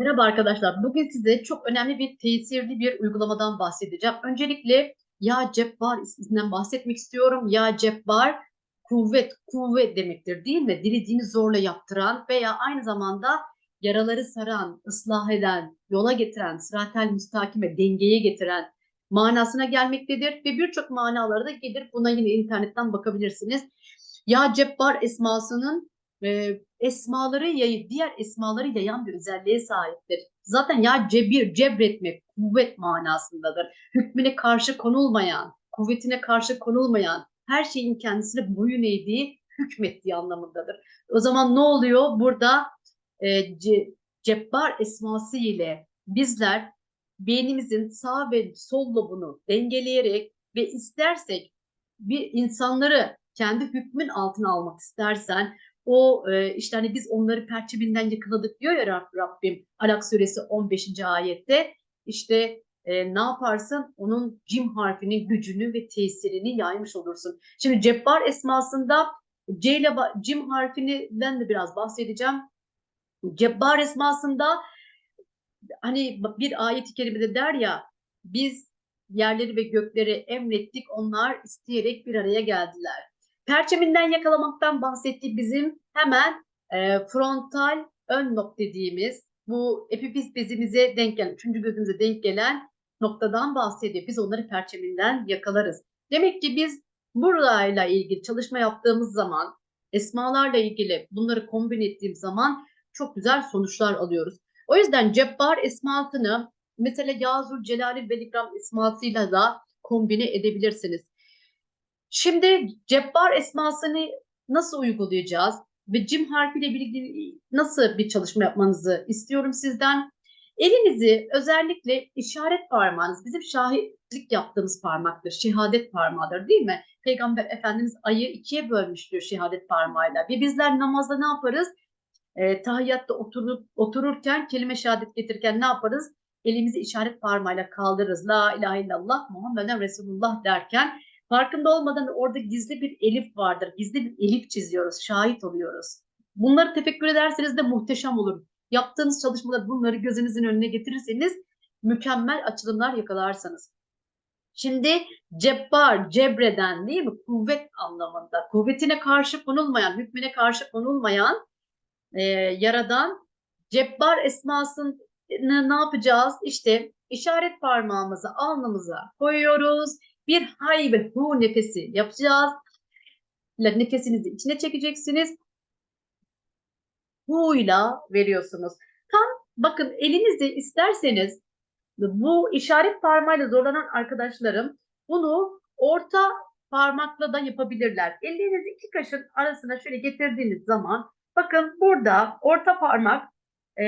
Merhaba arkadaşlar. Bugün size çok önemli bir tesirli bir uygulamadan bahsedeceğim. Öncelikle Ya Cebbar isminden bahsetmek istiyorum. Ya Cebbar kuvvet, kuvvet demektir değil mi? Dilediğini zorla yaptıran veya aynı zamanda yaraları saran, ıslah eden, yola getiren, sıratel müstakime, dengeye getiren manasına gelmektedir. Ve birçok manaları da gelir. Buna yine internetten bakabilirsiniz. Ya Cebbar esmasının e, esmaları yayı, diğer esmaları yayan bir özelliğe sahiptir. Zaten ya cebir, cebretmek, kuvvet manasındadır. Hükmüne karşı konulmayan, kuvvetine karşı konulmayan, her şeyin kendisine boyun eğdiği, hükmettiği anlamındadır. O zaman ne oluyor? Burada e, ce, cebbar esması ile bizler beynimizin sağ ve sol lobunu dengeleyerek ve istersek bir insanları kendi hükmün altına almak istersen o e, işte hani biz onları perçeminden yakaladık diyor ya Rab, Rabbim Alak suresi 15. ayette işte e, ne yaparsın onun cim harfinin gücünü ve tesirini yaymış olursun. Şimdi cebbar esmasında C ile cim harfinden de biraz bahsedeceğim. Cebbar esmasında hani bir ayet-i kerimede der ya biz yerleri ve gökleri emrettik onlar isteyerek bir araya geldiler. Perçeminden yakalamaktan bahsettiği bizim hemen e, frontal ön nok dediğimiz bu epifiz bezimize denk gelen, üçüncü gözümüze denk gelen noktadan bahsediyor. Biz onları perçeminden yakalarız. Demek ki biz burayla ilgili çalışma yaptığımız zaman, esmalarla ilgili bunları kombin ettiğim zaman çok güzel sonuçlar alıyoruz. O yüzden Cebbar esmasını mesela Yazur Celali Velikram esmasıyla da kombine edebilirsiniz. Şimdi cebbar esmasını nasıl uygulayacağız ve cim harfiyle ilgili nasıl bir çalışma yapmanızı istiyorum sizden. Elinizi özellikle işaret parmağınız bizim şahitlik yaptığımız parmaktır. Şehadet parmağıdır değil mi? Peygamber Efendimiz ayı ikiye bölmüştür şehadet parmağıyla. Ve bizler namazda ne yaparız? E, tahiyyatta oturup, otururken kelime şehadet getirirken ne yaparız? Elimizi işaret parmağıyla kaldırırız. La ilahe illallah Muhammeden Resulullah derken Farkında olmadan orada gizli bir elif vardır. Gizli bir elif çiziyoruz, şahit oluyoruz. Bunları tefekkür ederseniz de muhteşem olur. Yaptığınız çalışmalar bunları gözünüzün önüne getirirseniz mükemmel açılımlar yakalarsanız. Şimdi cebbar, cebreden değil mi? Kuvvet anlamında. Kuvvetine karşı konulmayan, hükmüne karşı konulmayan e, yaradan cebbar esmasını ne yapacağız? İşte işaret parmağımızı alnımıza koyuyoruz bir hay ve hu nefesi yapacağız. Nefesinizi içine çekeceksiniz. Hu ile veriyorsunuz. Tam bakın elinizde isterseniz bu işaret parmağıyla zorlanan arkadaşlarım bunu orta parmakla da yapabilirler. Ellerinizi iki kaşın arasına şöyle getirdiğiniz zaman bakın burada orta parmak e,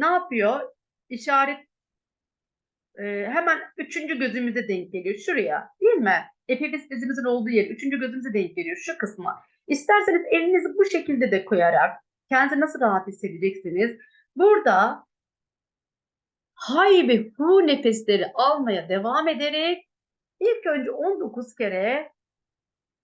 ne yapıyor? İşaret e, hemen üçüncü gözümüze denk geliyor. Şuraya değil mi? Epifiz bezimizin olduğu yer üçüncü gözümüze denk geliyor. Şu kısma. İsterseniz elinizi bu şekilde de koyarak kendinizi nasıl rahat hissedeceksiniz? Burada hay ve hu nefesleri almaya devam ederek ilk önce 19 kere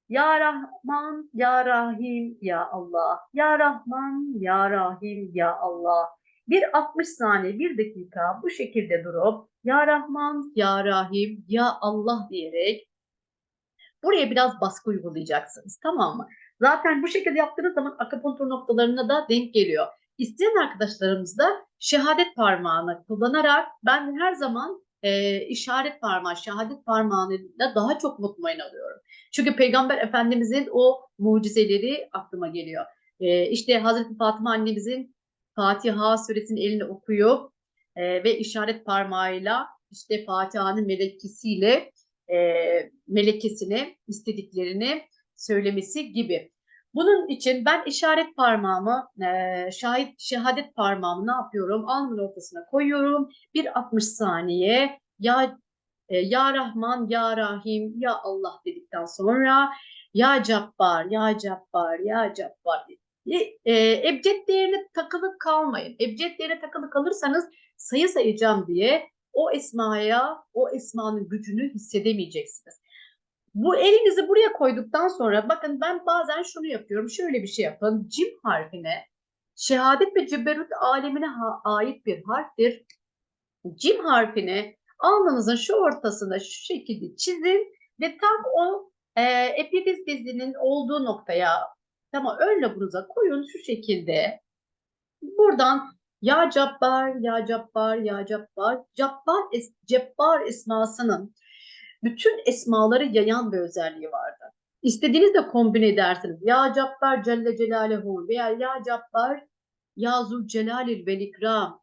Ya Rahman, Ya Rahim, Ya Allah. Ya Rahman, Ya Rahim, Ya Allah. Bir 60 saniye, bir dakika bu şekilde durup Ya Rahman, Ya Rahim, Ya Allah diyerek buraya biraz baskı uygulayacaksınız. Tamam mı? Zaten bu şekilde yaptığınız zaman akupunktur noktalarına da denk geliyor. İsteyen arkadaşlarımız da şehadet parmağını kullanarak ben her zaman e, işaret parmağı, şehadet parmağıyla daha çok mutmain alıyorum. Çünkü Peygamber Efendimizin o mucizeleri aklıma geliyor. E, işte Hazreti Fatıma annemizin Fatiha suresini elinde okuyor e, ve işaret parmağıyla işte Fatiha'nın melekesiyle e, melekesine istediklerini söylemesi gibi. Bunun için ben işaret parmağımı, e, şahit şehadet parmağımı ne yapıyorum? Alnımın ortasına koyuyorum. Bir 60 saniye ya e, ya Rahman, Ya Rahim, Ya Allah dedikten sonra Ya Cabbar, Ya Cabbar, Ya Cabbar e, ebced değerine takılı kalmayın. Ebced değerine takılı kalırsanız sayı sayacağım diye o esmaya, o esmanın gücünü hissedemeyeceksiniz. Bu elinizi buraya koyduktan sonra bakın ben bazen şunu yapıyorum. Şöyle bir şey yapın. Cim harfine şehadet ve cübberut alemine ha- ait bir harftir. Cim harfini alnınızın şu ortasına şu şekilde çizin ve tam o e, epidiz bezinin olduğu noktaya tamam ön lobunuza koyun şu şekilde. Buradan ya Cabbar, Ya Cabbar, Ya Cabbar, Cabbar, es, Cebbar esmasının bütün esmaları yayan bir özelliği vardır. İstediğinizde kombine edersiniz. Ya Cabbar Celle Celaluhu veya Ya Cabbar Ya Zülcelalil vel İkram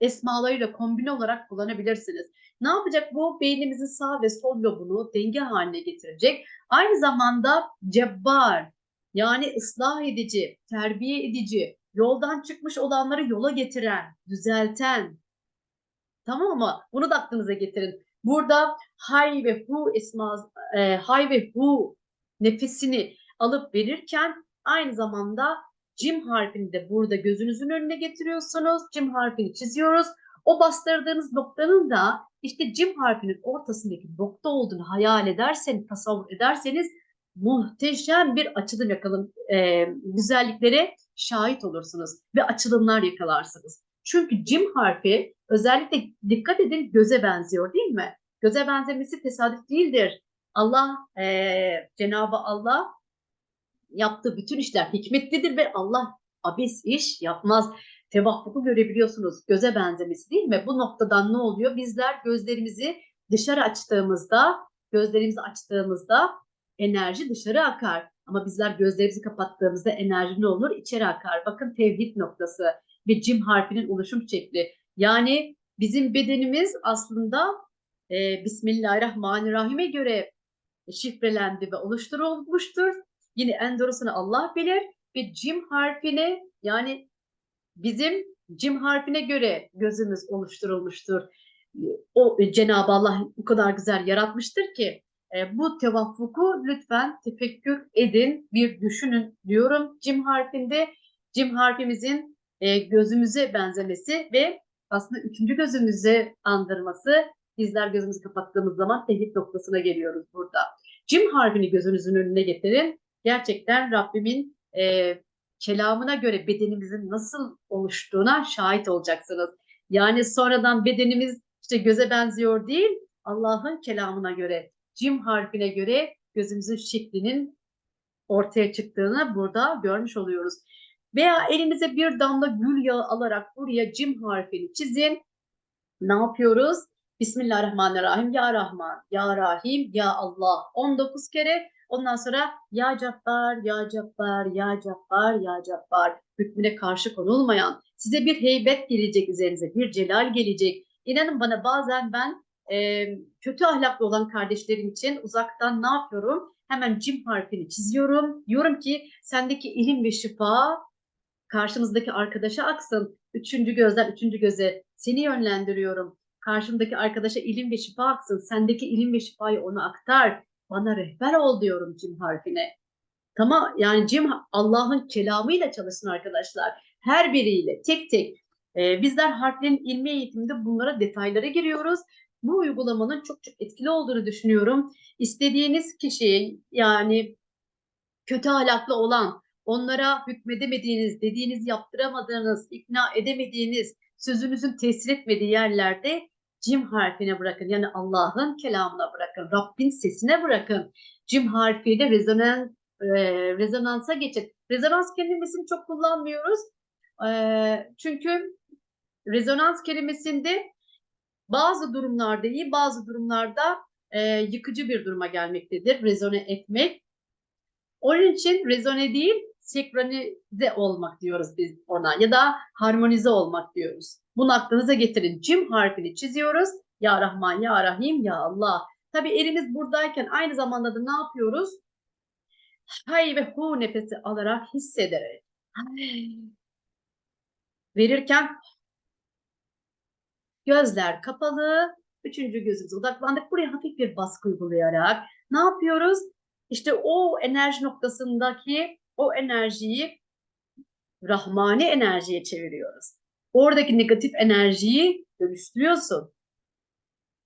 esmalarıyla kombine olarak kullanabilirsiniz. Ne yapacak bu? Beynimizin sağ ve sol lobunu denge haline getirecek. Aynı zamanda cebbar yani ıslah edici, terbiye edici, yoldan çıkmış olanları yola getiren, düzelten. Tamam mı? Bunu da aklınıza getirin. Burada hay ve hu esma, e, hay ve hu nefesini alıp verirken aynı zamanda cim harfini de burada gözünüzün önüne getiriyorsunuz. Cim harfini çiziyoruz. O bastırdığınız noktanın da işte cim harfinin ortasındaki nokta olduğunu hayal ederseniz, tasavvur ederseniz muhteşem bir açılım yakalım e, güzelliklere şahit olursunuz ve açılımlar yakalarsınız. Çünkü cim harfi özellikle dikkat edin göze benziyor değil mi? Göze benzemesi tesadüf değildir. Allah, e, Cenab-ı Allah yaptığı bütün işler hikmetlidir ve Allah abes iş yapmaz. Tevaffuku görebiliyorsunuz. Göze benzemesi değil mi? Bu noktadan ne oluyor? Bizler gözlerimizi dışarı açtığımızda, gözlerimizi açtığımızda enerji dışarı akar. Ama bizler gözlerimizi kapattığımızda enerji ne olur? İçeri akar. Bakın tevhid noktası ve cim harfinin oluşum şekli. Yani bizim bedenimiz aslında e, Bismillahirrahmanirrahim'e göre şifrelendi ve oluşturulmuştur. Yine en doğrusunu Allah bilir ve cim harfine yani bizim cim harfine göre gözümüz oluşturulmuştur. O Cenab-ı Allah bu kadar güzel yaratmıştır ki bu tevaffuku lütfen tefekkür edin, bir düşünün diyorum. Cim harfinde cim harfimizin e, gözümüze benzemesi ve aslında üçüncü gözümüzü andırması. Bizler gözümüzü kapattığımız zaman tevhid noktasına geliyoruz burada. Cim harfini gözünüzün önüne getirin. Gerçekten Rabbimin e, kelamına göre bedenimizin nasıl oluştuğuna şahit olacaksınız. Yani sonradan bedenimiz işte göze benziyor değil, Allah'ın kelamına göre, cim harfine göre gözümüzün şeklinin ortaya çıktığını burada görmüş oluyoruz. Veya elinize bir damla gül yağı alarak buraya cim harfini çizin. Ne yapıyoruz? Bismillahirrahmanirrahim. Ya Rahman, Ya Rahim, Ya Allah. 19 kere. Ondan sonra Ya Cabbar, Ya Cabbar, Ya Cabbar, Ya Cabbar. Hükmüne karşı konulmayan, size bir heybet gelecek üzerinize, bir celal gelecek. İnanın bana bazen ben e, kötü ahlaklı olan kardeşlerim için uzaktan ne yapıyorum? Hemen cim harfini çiziyorum. Diyorum ki sendeki ilim ve şifa karşımızdaki arkadaşa aksın. Üçüncü gözden üçüncü göze seni yönlendiriyorum. Karşımdaki arkadaşa ilim ve şifa aksın. Sendeki ilim ve şifayı ona aktar. Bana rehber ol diyorum cim harfine. Tamam yani cim Allah'ın kelamıyla çalışsın arkadaşlar. Her biriyle tek tek. Ee, bizler harflerin ilmi eğitiminde bunlara detaylara giriyoruz. Bu uygulamanın çok çok etkili olduğunu düşünüyorum. İstediğiniz kişiyi yani kötü ahlaklı olan, onlara hükmedemediğiniz, dediğiniz yaptıramadığınız, ikna edemediğiniz, sözünüzün tesir etmediği yerlerde cim harfine bırakın. Yani Allah'ın kelamına bırakın. Rabbin sesine bırakın. Cim harfiyle rezonans, e, rezonansa geçin. Rezonans kelimesini çok kullanmıyoruz. E, çünkü rezonans kelimesinde bazı durumlarda iyi, bazı durumlarda e, yıkıcı bir duruma gelmektedir. Rezone etmek. Onun için rezone değil, senkronize olmak diyoruz biz ona ya da harmonize olmak diyoruz. Bunu aklınıza getirin. Cim harfini çiziyoruz. Ya Rahman, Ya Rahim, Ya Allah. Tabi elimiz buradayken aynı zamanda da ne yapıyoruz? Hay ve hu nefesi alarak hissederek. Verirken gözler kapalı, üçüncü gözümüze odaklandık. Buraya hafif bir baskı uygulayarak ne yapıyoruz? İşte o enerji noktasındaki o enerjiyi rahmani enerjiye çeviriyoruz. Oradaki negatif enerjiyi dönüştürüyorsun.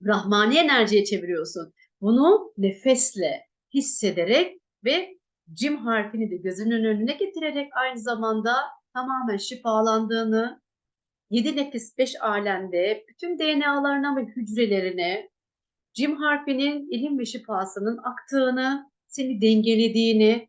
Rahmani enerjiye çeviriyorsun. Bunu nefesle hissederek ve cim harfini de gözünün önüne getirerek aynı zamanda tamamen şifalandığını, 7 nefis 5 alemde bütün DNA'larına ve hücrelerine cim harfinin ilim ve şifasının aktığını, seni dengelediğini,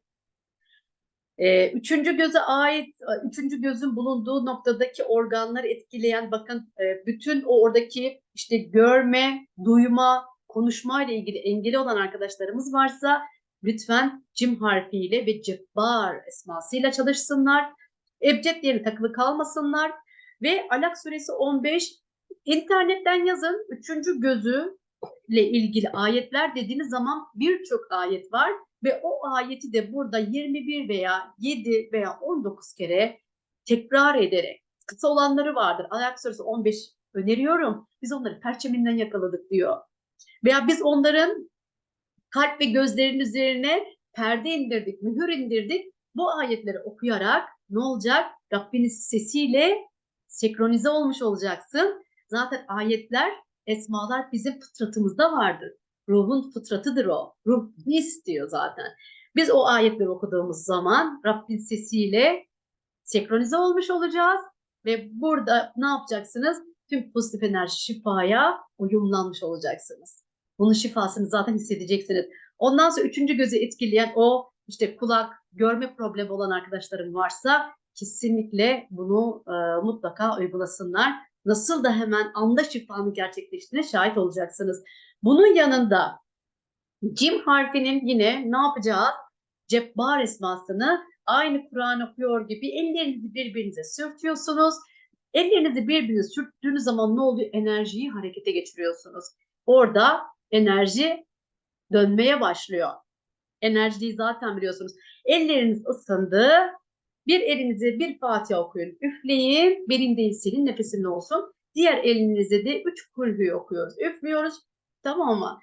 e, üçüncü göze ait, üçüncü gözün bulunduğu noktadaki organları etkileyen bakın e, bütün o oradaki işte görme, duyma, konuşma ile ilgili engeli olan arkadaşlarımız varsa lütfen cim harfiyle ve cebbar esmasıyla çalışsınlar. Ebced diye takılı kalmasınlar. Ve Alak suresi 15 internetten yazın. Üçüncü gözü ile ilgili ayetler dediğiniz zaman birçok ayet var ve o ayeti de burada 21 veya 7 veya 19 kere tekrar ederek kısa olanları vardır. Ayak suresi 15 öneriyorum. Biz onları perçeminden yakaladık diyor. Veya biz onların kalp ve gözlerin üzerine perde indirdik, mühür indirdik. Bu ayetleri okuyarak ne olacak? Rabbiniz sesiyle senkronize olmuş olacaksın. Zaten ayetler, esmalar bizim fıtratımızda vardır. Ruhun fıtratıdır o. Ruh ne istiyor zaten. Biz o ayetleri okuduğumuz zaman Rabbin sesiyle senkronize olmuş olacağız ve burada ne yapacaksınız? Tüm pozitif enerji şifaya uyumlanmış olacaksınız. Bunun şifasını zaten hissedeceksiniz. Ondan sonra üçüncü gözü etkileyen o işte kulak, görme problemi olan arkadaşlarım varsa kesinlikle bunu e, mutlaka uygulasınlar. Nasıl da hemen anda şifanın gerçekleştiğine şahit olacaksınız. Bunun yanında cim harfinin yine ne yapacağız? Cebbar esmasını aynı Kur'an okuyor gibi ellerinizi birbirinize sürtüyorsunuz. Ellerinizi birbirinize sürttüğünüz zaman ne oluyor? Enerjiyi harekete geçiriyorsunuz. Orada enerji dönmeye başlıyor. Enerjiyi zaten biliyorsunuz. Elleriniz ısındı. Bir elinize bir Fatiha okuyun. Üfleyin. Benim değil senin nefesin olsun. Diğer elinize de üç kulhü okuyoruz. Üflüyoruz. Tamam mı?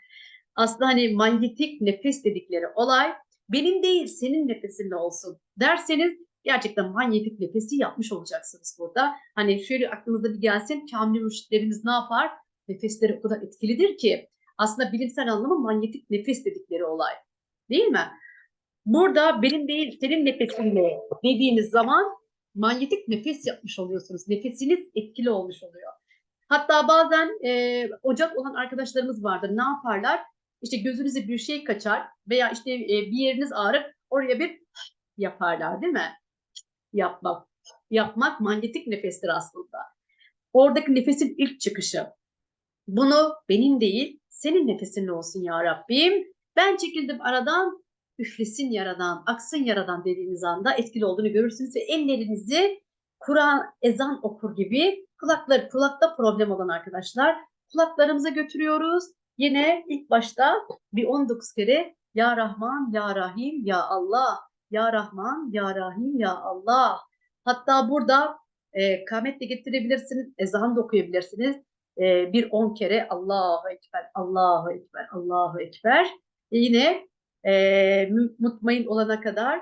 Aslında hani manyetik nefes dedikleri olay benim değil senin nefesinle olsun derseniz gerçekten manyetik nefesi yapmış olacaksınız burada. Hani şöyle aklınıza bir gelsin kamil müşterimiz ne yapar? Nefesleri o kadar etkilidir ki aslında bilimsel anlamı manyetik nefes dedikleri olay. Değil mi? Burada benim değil senin nefesinle dediğiniz zaman manyetik nefes yapmış oluyorsunuz. Nefesiniz etkili olmuş oluyor. Hatta bazen e, ocak olan arkadaşlarımız vardır. Ne yaparlar? İşte gözünüze bir şey kaçar veya işte e, bir yeriniz ağrır. Oraya bir yaparlar değil mi? Yapmak. Yapmak manyetik nefestir aslında. Oradaki nefesin ilk çıkışı. Bunu benim değil, senin nefesinle olsun ya Rabbim. Ben çekildim aradan, üflesin yaradan, aksın yaradan dediğiniz anda etkili olduğunu görürsünüz ve ellerinizi Kur'an ezan okur gibi kulakları kulakta problem olan arkadaşlar kulaklarımıza götürüyoruz. Yine ilk başta bir 19 kere Ya Rahman, Ya Rahim, Ya Allah, Ya Rahman, Ya Rahim, Ya Allah. Hatta burada e, kamet de getirebilirsiniz, ezan da okuyabilirsiniz. E, bir 10 kere Allahu Ekber, Allahu Ekber, Allahu Ekber. E, yine e, mutmain olana kadar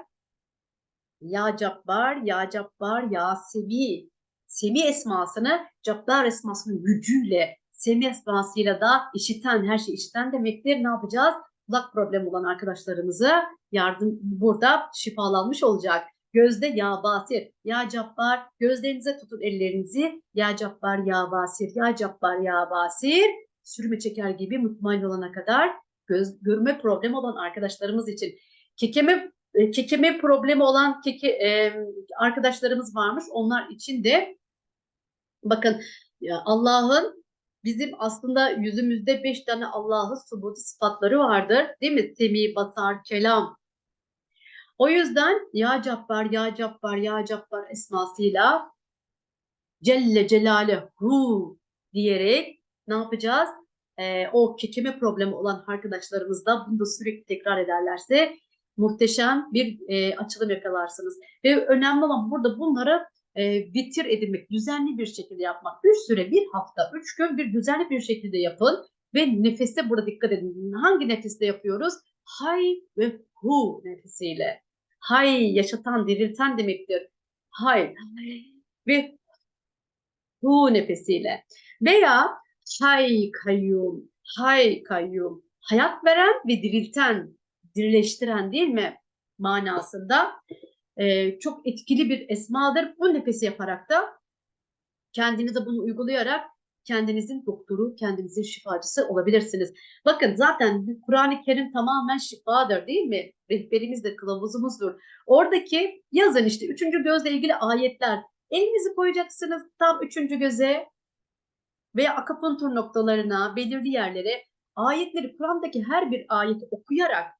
Ya Cabbar, Ya Cabbar, Ya Sevi. Semi esmasını Cabbar esmasının gücüyle, Semi esmasıyla da işiten, her şeyi işiten demektir. Ne yapacağız? Kulak problemi olan arkadaşlarımızı yardım burada şifalanmış olacak. Gözde ya basir, ya cabbar, gözlerinize tutun ellerinizi. Ya cabbar, ya basir, ya cabbar, ya basir. Sürme çeker gibi mutmain olana kadar göz, görme problemi olan arkadaşlarımız için. Kekeme e, kekeme problemi olan keke, e, arkadaşlarımız varmış. Onlar için de bakın Allah'ın bizim aslında yüzümüzde beş tane Allah'ın subutu sıfatları vardır. Değil mi? Semi, basar, kelam. O yüzden Ya Cabbar, Ya Cabbar, Ya Cabbar esmasıyla Celle Celaluhu diyerek ne yapacağız? Ee, o kekeme problemi olan arkadaşlarımız da bunu da sürekli tekrar ederlerse muhteşem bir e, açılım yakalarsınız. Ve önemli olan burada bunları e, bitir edilmek, düzenli bir şekilde yapmak. Bir süre, bir hafta, üç gün bir düzenli bir şekilde yapın ve nefeste burada dikkat edin. Hangi nefeste yapıyoruz? Hay ve hu nefesiyle. Hay yaşatan, dirilten demektir. Hay ve hu nefesiyle. Veya hay kayyum, hay kayyum. Hayat veren ve dirilten, dirileştiren değil mi manasında? e, çok etkili bir esmadır. Bu nefesi yaparak da kendinize bunu uygulayarak kendinizin doktoru, kendinizin şifacısı olabilirsiniz. Bakın zaten Kur'an-ı Kerim tamamen şifadır değil mi? Rehberimiz de kılavuzumuzdur. Oradaki yazın işte üçüncü gözle ilgili ayetler. Elinizi koyacaksınız tam üçüncü göze veya akupunktur noktalarına, belirli yerlere ayetleri, Kur'an'daki her bir ayeti okuyarak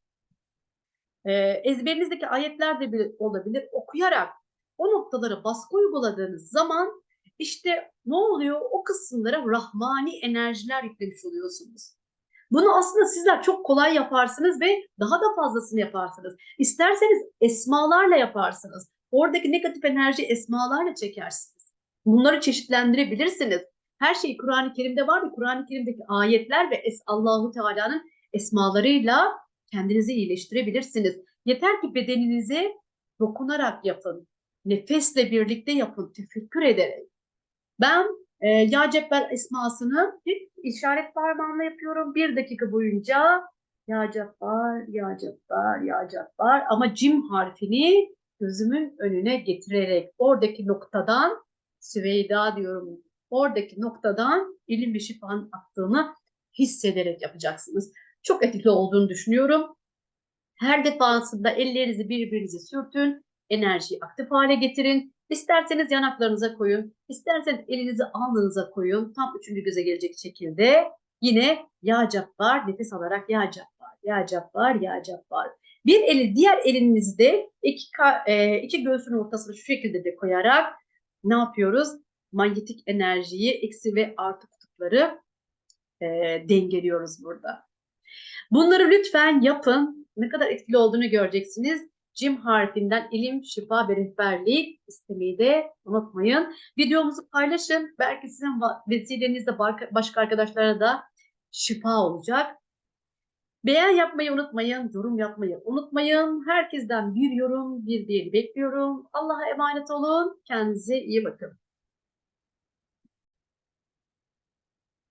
e, ezberinizdeki ayetler de bir- olabilir. Okuyarak o noktalara baskı uyguladığınız zaman işte ne oluyor? O kısımlara rahmani enerjiler yüklemiş oluyorsunuz. Bunu aslında sizler çok kolay yaparsınız ve daha da fazlasını yaparsınız. İsterseniz esmalarla yaparsınız. Oradaki negatif enerji esmalarla çekersiniz. Bunları çeşitlendirebilirsiniz. Her şey Kur'an-ı Kerim'de var ve Kur'an-ı Kerim'deki ayetler ve es Allahu Teala'nın esmalarıyla kendinizi iyileştirebilirsiniz. Yeter ki bedeninize dokunarak yapın. Nefesle birlikte yapın, tefekkür ederek. Ben e, Ya Cebbel esmasını hep işaret parmağımla yapıyorum. Bir dakika boyunca Ya Cebbar, Ya Cebbar, Ya Cebbar ama cim harfini gözümün önüne getirerek oradaki noktadan Süveyda diyorum. Oradaki noktadan ilim ve şifanın aktığını hissederek yapacaksınız. Çok etkili olduğunu düşünüyorum. Her defasında ellerinizi birbirinize sürtün, enerjiyi aktif hale getirin. İsterseniz yanaklarınıza koyun, isterseniz elinizi alnınıza koyun. Tam üçüncü göze gelecek şekilde yine ya cabbar nefes alarak ya cabbar, ya cabbar, ya cabbar. Bir eli diğer elinizi de iki, e, iki göğsün ortasına şu şekilde de koyarak ne yapıyoruz? Manyetik enerjiyi, eksi ve artı kutupları e, dengeliyoruz burada. Bunları lütfen yapın. Ne kadar etkili olduğunu göreceksiniz. Cim harfinden ilim, şifa ve rehberlik istemeyi de unutmayın. Videomuzu paylaşın. Belki sizin vesilenizle başka arkadaşlara da şifa olacak. Beğen yapmayı unutmayın, yorum yapmayı unutmayın. Herkesten bir yorum, bir beğeni bekliyorum. Allah'a emanet olun. Kendinize iyi bakın.